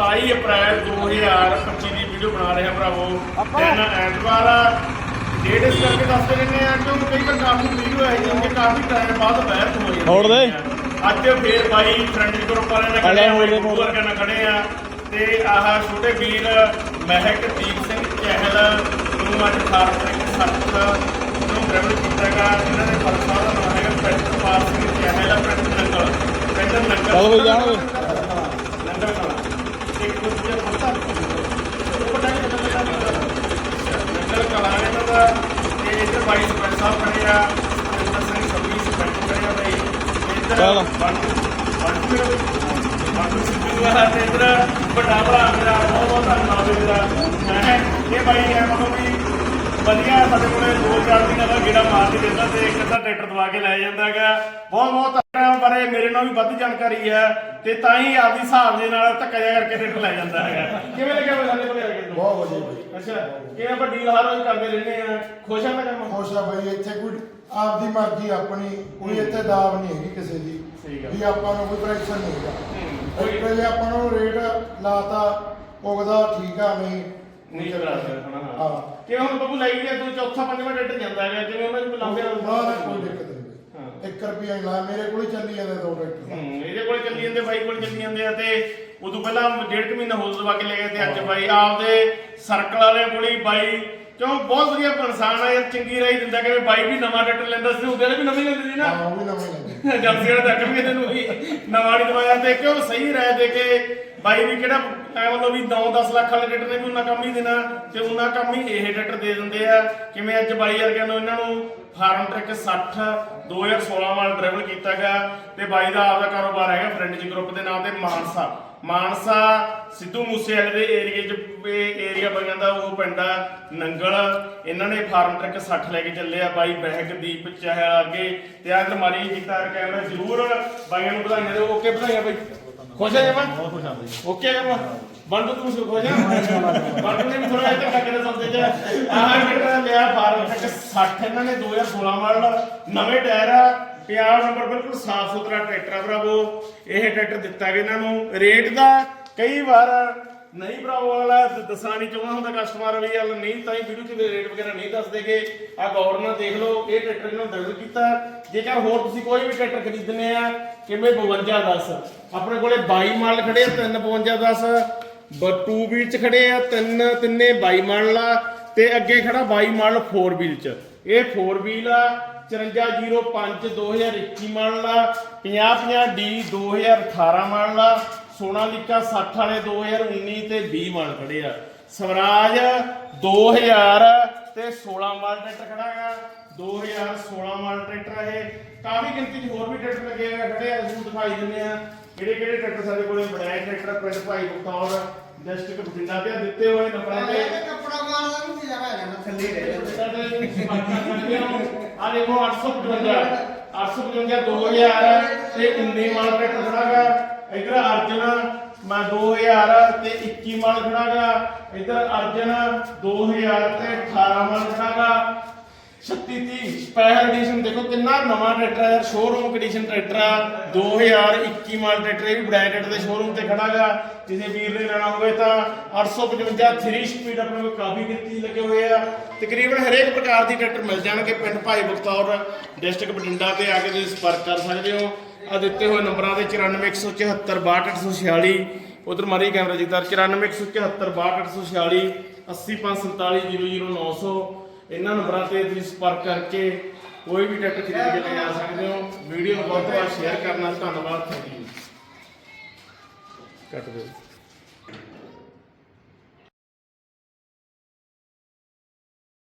27 ਅਪ੍ਰੈਲ 2025 ਦੀ video ਬਣਾ ਰਹੇ ਹਾਂ ਭਰਾਵੋ। ਦਿਨ ਐਤਵਾਰ ਆ। ਡੇਟ ਇਸ ਕਰਕੇ ਦੱਸਦੇ ਰਹਿੰਦੇ ਆ ਕਿਉਂਕਿ ਕਈ ਵਾਰ ਕਾਫੀ ਵੀਡੀਓ ਹੈ ਜਿਵੇਂ ਕਿ ਕਾਫੀ ਟਾਈਮ ਬਾਅਦ ਬਹਿਸ ਹੋਈ ਜਾਂਦੀ ਹੋਰ ਦੇ? ਅੱਜ ਫੇਰ ਬਾਈ ਫਰੈਂਡ ਗਰੁੱਪ ਵਾਲਿਆਂ ਨਾਲ ਖੜੇ ਆ ਹੋਰ ਨਾਲ ਖੜੇ ਆ। ਤੇ ਆਹ ਛੋਟੇ ਵੀਰ ਮਹਿਕਦੀਪ ਸਿੰਘ ਚਹਿਲ ਨੂੰ ਅੱਜ ਖਾਸ ਕਰਕੇ ਸੱਤ ਨੂੰ ਡਰਾਈਵਰ ਕੀਤਾਗਾ ਇਹਨਾਂ ਦੇ ਫਲਸਫਾ ਦਾ ਨਾਮ ਹੈਗਾ ਪ੍ਰਿੰਸੀਪਲ ਸਿੰਘ ਚਹਿਲ ਪਿੰਡ ਨੰਗਲ। ਪਿੰਡ ਨੰਗਲ। ਚਲੋ ਜਾਣ ਓਏ। ਨੰਗਲ ਕਲਾ ਇੱਕ ਦੂਜੇ ਫਲਸਫਾ ਉਹ ਪਤਾ ਨਹੀਂ ਕਿੱਦਾਂ ਦਾ ਨੰਗਲ ਕਲਾ ਇਹਨਾਂ ਦਾ ਤੇ ਇੱਧਰ ਬਾਈ ਸਰਪੰਚ ਆ ਅੰਦਰ ਸਿੰਘ ਸਭੀ ਸਰਪੰਚ ਖੜੇ ਆ ਬਾਈ। ਇੱਧਰ ਚੱਲ। ਬੰਦ ਬੰਦ ਬਾਕੀ ਸਿੱਧੂ ਵਾਲਾ ਤੇ ਇੱਧਰ ਵੱਡਾ ਭਰਾ ਮੇਰਾ ਬਹੁਤ ਬਹੁਤ ਧੰਨਵਾਦ ਵੀਰਾ ਮੈਂ ਇਹ ਬਾਈ ਹੈ ਮਤਲਬ ਵੀ ਵਧੀਆ ਸਾਡੇ ਕੋਲੇ ਦੋ ਚਾਰ ਦਿਨਾਂ ਦਾ ਗੇੜਾ ਮਾਰ ਕੇ ਦਿੰਦਾ ਤੇ ਇੱਕ ਅੱਧਾ ਟਰੈਕਟਰ ਦਵਾ ਕੇ ਲੈ ਜਾਂਦਾ ਹੈਗਾ। ਬਹੁਤ ਬਹੁਤ ਧੰਨਵਾਦ ਬਾਰੇ ਮੇਰੇ ਨਾਲ ਵੀ ਵੱਧ ਜਾਣਕਾਰੀ ਹੈ ਤੇ ਤਾਂ ਹੀ ਆਪਦੀ ਹਿਸਾਬ ਦੇ ਨਾਲ ਧੱਕਾ ਜਿਹਾ ਕਰਕੇ ਟਰੈਕਟਰ ਲੈ ਜਾਂਦਾ ਹੈਗਾ। ਕਿਵੇਂ ਲੱਗਿਆ ਬਈ ਸਾਡੇ ਕੋਲੇ ਆ ਕੇ? ਬਹੁਤ ਵਧੀਆ ਬਾਈ। ਅੱਛਾ ਕਿਵੇਂ ਆਪਾਂ ਡੀਲ ਹਰ ਰੋਜ਼ ਕਰਦੇ ਰਹਿੰਦੇ ਆ ਖੁਸ਼ ਆ ਮੈਂ ਕੰਮ ਖੁਸ਼ ਆ ਬਾਈ ਇੱਥੇ ਕੋਈ ਆਪਦੀ ਮਰਜ਼ੀ ਆਪਣੀ ਕੋਈ ਇੱਥੇ ਦਾਬ ਨਹੀਂ ਹੈਗੀ ਕਿਸੇ ਦੀ। ਸਹੀ ਗੱਲ। ਵੀ ਆਪਾਂ ਨੂੰ ਕੋਈ ਪ੍ਰੈਸ਼ਰ ਨਹੀਂ ਹੈਗਾ। ਕੋਈ- ਕੋਈ ਜੇ ਆਪਾਂ ਨੂੰ ਰੇਟ ਲਾਤਾ ਪੁਗਦਾ ਠੀਕ ਆ ਨਹੀਂ ਨਹੀਂ ਕਰਾ ਸਕਦਾ ਹਾਂ ਹਾਂ। ਕਿ ਹੁਣ ਬੱਬੂ ਲਈ ਗਿਆ ਤੂੰ ਚੌਥਾ ਪੰਜਵਾਂ ਟਰੈਕਟਰ ਜਾਂਦਾ ਹੈਗਾ ਜਿਵੇਂ ਉਹਨਾਂ ਨੂੰ ਲਾਉਂਦੇ ਆ ਨਾ ਨਾ ਕੋਈ ਦਿੱਕਤ ਨਹੀਂ। ਹਾਂ। ਬਾਈ 1 ਰੁਪਿਆ ਹੀ ਲਾ ਮੇਰੇ ਕੋਲ ਹੀ ਚੱਲੀ ਜਾਂਦੇ ਦੋ ਟਰੈਕਟਰ ਹੂੰ, ਇਹਦੇ ਕੋਲ ਚੱਲੀ ਜਾਂਦੇ ਬਾਈ ਕੋਲ ਚੱਲੀ ਜਾਂਦੇ ਆ ਤੇ ਉਦੋਂ ਪਹਿਲਾਂ ਡੇਢ ਕੁ ਮਹੀਨਾ ਹੋਰ ਦਵਾ ਕੇ ਲੈ ਗਏ ਤੇ ਅੱਜ ਬਾਈ ਆਪਦੇ ਸਰਕਲ ਵਾਲਿਆਂ ਕੋਲ ਹੀ ਬਾਈ ਕਿਉਂ? ਬਹੁਤ ਵਧੀਆ ਇਨਸਾਨ ਆ ਯਾਰ ਚੰਗੀ ਰਾਈ ਦਿੰਦਾ ਕਿ ਬਾਈ ਵੀ ਨਵਾਂ ਟਰੈਕਟਰ ਲੈਂਦਾ ਸੀ ਉਹਦੇ ਵੀ ਨਵੀਂ ਲੈਂਦੀ ਸੀ ਨਾ। ਹਾਂ ਉਹ ਵੀ ਨਵੇਂ ਲੈਂਦੇ ਜਲਦੀ ਵਾਲਾ ਤੱਕ ਵੀ ਇਹਨੂੰ ਵੀ ਨਵਾਂ ਨਹੀਂ ਦਵਾਇਆ ਤੇ ਕਿਉਂ ਸਹੀ ਰਾਇ ਦੇ ਕੇ ਬਾਈ ਵੀ ਕਿਹੜਾ ਐ ਮਤਲਬ ਵੀ 9-10 ਲੱਖ ਵਾਲੇ ਟਰੈਕਟਰ ਨੇ ਵੀ ਉਹਨਾਂ ਕੰਮ ਹੀ ਦੇਣਾ ਤੇ ਉਹਨਾਂ ਕੰਮ ਹੀ ਇਹ ਟਰੈਕਟਰ ਦੇ ਦਿੰਦੇ ਆ। ਕਿਵੇਂ ਅੱਜ ਬਾਈ ਵਰਗਿਆਂ ਨੂੰ ਇਹਨਾਂ ਨੂੰ ਫਾਰਮ ਟਰੈਕ 60 2016 ਵਾਲਾ ਡਰਾਈਵਰ ਕੀਤਾਗਾ ਤੇ ਬਾਈ ਦਾ ਆਪਦਾ ਕਾਰੋਬਾਰ ਹੈਗਾ ਫਰੈਂਡ ਜੀ ਗਰੁੱਪ ਦੇ ਨਾਮ ਤੇ ਮਾਨਸਾ। ਮਾਨਸਾ ਸਿੱਧੂ ਮੂਸੇਵਾਲੇ ਦੇ ਏਰੀਏ 'ਚ ਇਹ ਏਰੀਆ ਬਣ ਜਾਂਦਾ ਉਹ ਪਿੰਡ ਆ ਨੰਗਲ। ਇਹਨਾਂ ਨੇ ਫਾਰਮ ਟਰੈਕ 60 ਲੈ ਕੇ ਚੱਲੇ ਆ ਬਾਈ ਬਹਿਕਦੀਪ ਚਾਹਿਆ ਅੱਗੇ ਤੇ ਆਹ ਮਾਰੀ ਕੀਤਾ ਕੈਮਰਾ ਜ਼ਰੂਰ ਬਾਈਆਂ ਨੂੰ ਵਧਾਈਆਂ ਦਿਓ ਓਕੇ ਵਧਾਈਆਂ ਬਾਈ। ਖੁਸ਼ ਆ ਜਮਾ? ਬਹੁਤ ਖੁਸ਼ ਆ ਬਾਈ। ਓਕੇ ਜਮਾ? ਬੰਦੂ ਤੂੰ ਸੁ ਖੁਸ਼ ਆ? ਬੰਦੂ ਨੇ ਵੀ ਥੋੜਾ ਜਿਹਾ ਧੱਕਾ ਕਿਤੇ ਸੌਦੇ ਚ। ਆਹ ਕਿਹੜਾ ਲਿਆ ਫਾਰਮ ਟਰੈਕ 60 ਇਹਨਾਂ ਨੇ 2016 ਮਾਡਲ ਨਵੇਂ ਟਾਇਰ ਆ। ਪਿਆਰ ਨੰਬਰ ਬਿਲਕੁਲ ਸਾਫ਼ ਸੁਥਰਾ ਟਰੈਕਟਰ ਆ ਭਰਾਵੋ, ਇਹ ਟਰੈਕਟਰ ਦਿੱਤਾ ਗਿਆ ਇਹਨਾਂ ਨੂੰ। ਰੇਟ ਦਾ ਕਈ ਵਾਰ ਨਹੀਂ ਭਰਾਵੋ ਵਾਲਾ ਦੱਸਣਾ ਨਹੀਂ ਚਾਹੁੰਦਾ ਹੁੰਦਾ ਕਸਟਮਰ ਵੀ ਯਾਰ ਨਹੀਂ, ਤਾਂ ਹੀ ਵੀਡੀਓ 'ਚ ਰੇਟ ਵਗੈਰਾ ਨਹੀਂ ਦੱਸਦੇਗੇ ਆ ਗੌਰ ਨਾਲ ਦੇਖ ਲਓ, ਇਹ ਟਰੈਕਟਰ ਇਹਨਾਂ ਨੂੰ ਡਿਲੀਵਰ ਕੀਤਾ। ਜੇਕਰ ਹੋਰ ਤੁਸੀਂ ਕੋਈ ਵੀ ਟਰੈਕਟਰ ਖਰੀਦਣੇ ਆ, ਕਿਵੇਂ 52 10 ਆਪਣੇ ਕੋਲੇ 22 ਮਾਡਲ ਖੜੇ ਆ 3 52 10 2 ਵੀਲ ਚ ਖੜੇ ਆ, ਤਿੰਨ, ਤਿੰਨੇ 22 ਮਾਡਲ ਆ ਤੇ ਅੱਗੇ ਖੜਾ 22 ਮਾਡਲ 4 ਵੀਲ ਚ। ਇਹ 4 ਵੀਲ ਆ 5405 2021 ਮਾਡਲ ਆ 5050 ਡੀ 2018 ਮਾਡਲ ਆ ਸੋਨਾਲੀਕਾ 60 ਵਾਲੇ 2019 ਤੇ 20 ਮਾਡਲ ਖੜੇ ਆ। ਸਵਰਾਜ 2000 ਤੇ 16 ਮਾਡਲ ਟਰੈਕਟਰ ਖੜਾ ਹੈਗਾ। 2016 ਮਾਡਲ ਟਰੈਕਟਰ ਇਹ। ਕਾਫੀ ਗਿਣਤੀ 'ਚ ਹੋਰ ਵੀ ਟਰੈਕਟਰ ਲੱਗੇ ਆ ਖੜੇ ਆ ਅਸੀਂ ਦਿਖਾਈ ਦਿੰਦੇ ਆ। ਕਿਹੜੇ ਕਿਹੜੇ ਟਰੈਕਟਰ ਸਾਡੇ ਕੋਲੇ ਬਣਾਏ ਟਰੈਕਟਰ ਪਿੰਡ ਭਾਈ ਬਖਤੌਰ ਡਿਸਟ੍ਰਿਕਟ ਬਠਿੰਡਾ ਤੇ ਦਿੱਤੇ ਹੋਏ ਨੰਬਰਾਂ ਤੇ। ਕੱਪੜਾ ਮਾਰਦਾ ਵੀ ਜ਼ਿਆਦਾ ਹੈਗਾ ਥੱਲੇ ਹੀ ਰਹਿ ਜਾਂਦਾ। ਆ ਦੇਖੋ 855 855 2000 ਤੇ 19 ਮਾਡਲ ਟਰੈਕਟਰ ਖੜਾਗਾ ਇਧਰ ਅਰਜਨ, ਮੈਂ 2000 ਤੇ 21 ਮਾਡਲ ਖੜਾਗਾ ਇਧਰ ਅਰਜਨ 2000 ਤੇ 18 ਮਾਡਲ ਖੜਾਗਾ 36 30 ਸਪੈਸ਼ਲ ਐਡੀਸ਼ਨ ਦੇਖੋ ਕਿੰਨਾ ਨਵਾਂ ਟਰੈਕਟਰ ਹੈ ਯਾਰ ਸ਼ੋਰੂਮ ਕੰਡੀਸ਼ਨ ਟਰੈਕਟਰ ਆ। 2021 ਮਾਡਲ ਟਰੈਕਟਰ ਇਹ ਵੀ ਬ੍ਰੈਕਟ ਦੇ ਸ਼ੋਰੂਮ ਤੇ ਖੜਾਗਾ ਕਿਸੇ ਵੀਰ ਨੇ ਲੈਣਾ ਹੋਵੇ ਤਾਂ 855 3 ਸਪੀਡ ਆਪਣੇ ਕੋਲ ਕਾਫੀ ਗਿਣਤੀ ਲੱਗੇ ਹੋਏ ਆ। ਤਕਰੀਬਨ ਹਰੇਕ ਪ੍ਰਕਾਰ ਦੀ ਟਰੈਕਟਰ ਮਿਲ ਜਾਣਗੇ। ਪਿੰਡ ਭਾਈ ਬਖਤੌਰ ਡਿਸਟ੍ਰਿਕਟ ਬਠਿੰਡਾ ਤੇ ਆ ਕੇ ਤੁਸੀਂ ਸੰਪਰਕ ਕਰ ਸਕਦੇ ਹੋ। ਆ ਦਿੱਤੇ ਹੋਏ ਨੰਬਰਾਂ ਦੇ 94174 62846 ਉਧਰ ਮਾਰੀ ਕੈਮਰਾ ਜਿੱਦਾਰ 94174 62846 80547 ਇਹਨਾਂ ਨੰਬਰਾਂ ਤੇ ਤੁਸੀਂ ਸੰਪਰਕ ਕਰਕੇ ਕੋਈ ਵੀ ਟਰੈਕਟਰ ਖਰੀਦ ਕੇ ਲੈ ਜਾ ਸਕਦੇ ਹੋ। ਵੀਡੀਓ ਨੂੰ ਬਹੁਤ ਬਹੁਤ ਸ਼ੇਅਰ ਕਰਨਾ। ਧੰਨਵਾਦ ਥੈਂਕ ਯੂ ਕੱਟ ਦਿਓ।